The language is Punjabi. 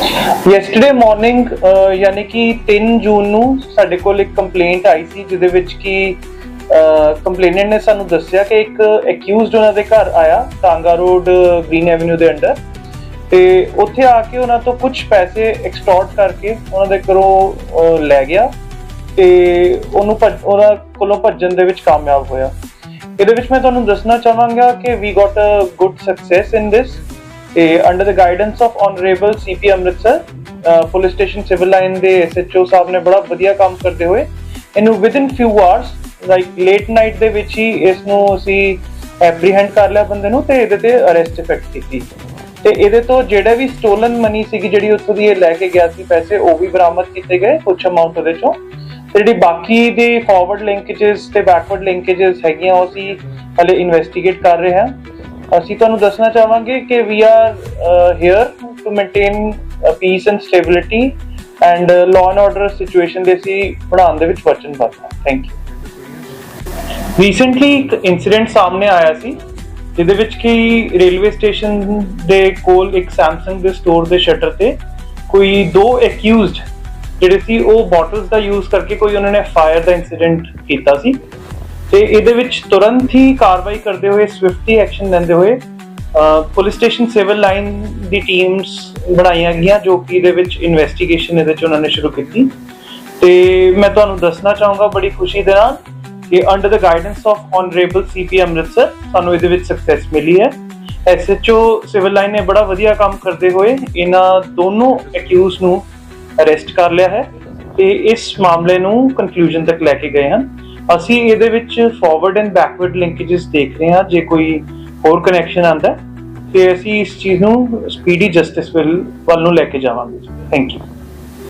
ਯੈਸਟਰਡੇ ਮਾਰਨਿੰਗ uh, ਯਾਨੀ ਕਿ 3 ਜੂਨ ਨੂੰ ਸਾਡੇ ਕੋਲ ਇੱਕ ਕੰਪਲੇਂਟ ਆਈ ਸੀ, ਜਿਹਦੇ ਵਿੱਚ ਕਿ ਕੰਪਲੇਨੈਂਟ ਨੇ ਸਾਨੂੰ ਦੱਸਿਆ ਕਿ ਇੱਕ ਅਕਿਊਜ਼ਡ ਉਹਨਾਂ ਦੇ ਘਰ ਆਇਆ, ਟਾਂਗਾ ਰੋਡ ਗ੍ਰੀਨ ਐਵਨਿਊ ਦੇ ਅੰਡਰ ਤੇ ਉੱਥੇ ਆ ਕੇ ਉਹਨਾਂ ਤੋਂ ਕੁਝ ਪੈਸੇ ਐਕਸਟੋਰਟ ਕਰਕੇ ਉਹਨਾਂ ਦੇ ਘਰੋਂ ਲੈ ਗਿਆ ਤੇ ਉਹਨੂੰ ਭੱਜ- ਉਹਨਾਂ ਕੋਲੋਂ ਭੱਜਣ ਦੇ ਵਿੱਚ ਕਾਮਯਾਬ ਹੋਇਆ। ਇਹਦੇ ਵਿੱਚ ਮੈਂ ਤੁਹਾਨੂੰ ਦੱਸਣਾ ਚਾਹਾਂਗਾ ਕਿ we got a good success in this ਤੇ under the guidance of honourable CP Amritsar police station civil line ਦੇ ਐਸਐਚਓ ਸਾਹਿਬ ਨੇ ਬੜਾ ਵਧੀਆ ਕੰਮ ਕਰਦੇ ਹੋਏ ਇਹਨੂੰ within few hours like late night ਦੇ ਵਿੱਚ ਹੀ ਇਸ ਨੂੰ ਅਸੀਂ ਐਪਰੀਹੈਂਡ ਕਰ ਲਿਆ ਬੰਦੇ ਨੂੰ ਤੇ ਇਹਦੇ ਤੇ ਅਰੈਸਟ ਇਫੈਕਟ ਕੀਤੀ। ਤੇ ਇਹਦੇ ਤੋਂ ਜਿਹੜਾ ਵੀ ਸਟੋਲਨ ਮਨੀ ਸੀਗੀ ਜਿਹੜੀ ਉੱਥੋਂ ਦੀ ਇਹ ਲੈ ਕੇ ਗਿਆ ਸੀ ਪੈਸੇ, ਉਹ ਵੀ ਬਰਾਮਦ ਕੀਤੇ ਗਏ ਕੁਝ ਅਮਾਉਂਟ ਉਹਦੇ ਚੋਂ। ਤੇ ਜਿਹੜੀ ਬਾਕੀ ਦੇ ਫਾਰਵਰਡ ਲਿੰਕੇजेस ਤੇ ਬੈਕਵਰਡ ਲਿੰਕੇजेस ਹੈਗੀਆਂ, ਉਹ ਸੀ ਹਲੇ ਇਨਵੈਸਟੀਗੇਟ ਕਰ ਰਹੇ ਹਾਂ। ਅਸੀਂ ਤੁਹਾਨੂੰ ਦੱਸਣਾ ਚਾਹਾਂਗੇ ਕਿ we are here to maintain peace and stability and law and order situation ਦੇ ਅਸੀਂ ਬਣਾਉਣ ਦੇ ਵਿੱਚ ਵਚਨਬੱਧ ਹਾਂ। ਥੈਂਕ ਯੂ ਰੀਸੈਂਟਲੀ ਇੱਕ ਇਨਸੀਡੈਂਟ ਸਾਹਮਣੇ ਆਇਆ ਸੀ, ਜਿਹਦੇ ਵਿੱਚ ਕਿ ਰੇਲਵੇ ਸਟੇਸ਼ਨ ਦੇ ਕੋਲ ਇੱਕ Samsung ਦੇ ਸਟੋਰ ਦੇ ਸ਼ਟਰ ਤੇ ਕੋਈ ਦੋ ਅਕਿਊਜ਼ਡ ਜਿਹੜੇ ਸੀ ਉਹ ਬੋਟਲਸ ਦਾ ਯੂਜ਼ ਕਰਕੇ ਕੋਈ ਉਹਨਾਂ ਨੇ ਫਾਇਰ ਦਾ ਇਨਸੀਡੈਂਟ ਕੀਤਾ ਸੀ। ਤੇ ਇਹਦੇ ਵਿੱਚ ਤੁਰੰਤ ਹੀ ਕਾਰਵਾਈ ਕਰਦੇ ਹੋਏ ਸਵਿਫਟਲੀ ਐਕਸ਼ਨ ਲੈਂਦੇ ਹੋਏ ਪੁਲਿਸ ਸਟੇਸ਼ਨ ਸਿਵਲ ਲਾਈਨ ਦੀ ਟੀਮਸ ਬਣਾਈਆਂ ਗਈਆਂ, ਜੋ ਕਿ ਇਹਦੇ ਵਿੱਚ ਇਨਵੈਸਟੀਗੇਸ਼ਨ ਇਹਦੇ ਚ ਉਹਨਾਂ ਨੇ ਸ਼ੁਰੂ ਕੀਤੀ। ਤੇ ਮੈਂ ਤੁਹਾਨੂੰ ਦੱਸਣਾ ਚਾਹੂੰਗਾ ਬੜੀ ਖੁਸ਼ੀ ਦੇ ਨਾਲ ਕਿ under the guidance of honourable CP Amritsar ਸਾਨੂੰ ਇਹਦੇ ਵਿੱਚ ਸਕਸੈਸ ਮਿਲੀ ਹੈ। ਐਸਐਚਓ ਸਿਵਲ ਲਾਈਨ ਨੇ ਬੜਾ ਵਧੀਆ ਕੰਮ ਕਰਦੇ ਹੋਏ ਇਹਨਾਂ ਦੋਨੋਂ ਅਕਿਊਜ਼ ਨੂੰ ਅਰੈਸਟ ਕਰ ਲਿਆ ਹੈ ਤੇ ਇਸ ਮਾਮਲੇ ਨੂੰ ਕਨਕਲੂਜਨ ਤੱਕ ਲੈ ਕੇ ਗਏ ਹਨ। ਅਸੀਂ ਇਹਦੇ ਵਿੱਚ ਫਾਰਵਰਡ ਐਂਡ ਬੈਕਵਰਡ ਲਿੰਕੇजेस ਦੇਖ ਰਹੇ ਹਾਂ, ਜੇ ਕੋਈ ਹੋਰ ਕਨੈਕਸ਼ਨ ਆਂਦਾ ਤੇ ਅਸੀਂ ਇਸ ਚੀਜ਼ ਨੂੰ ਸਪੀਡੀ ਜਸਟਿਸ ਵੱਲ ਨੂੰ ਲੈ ਕੇ ਜਾਵਾਂਗੇ। Thank you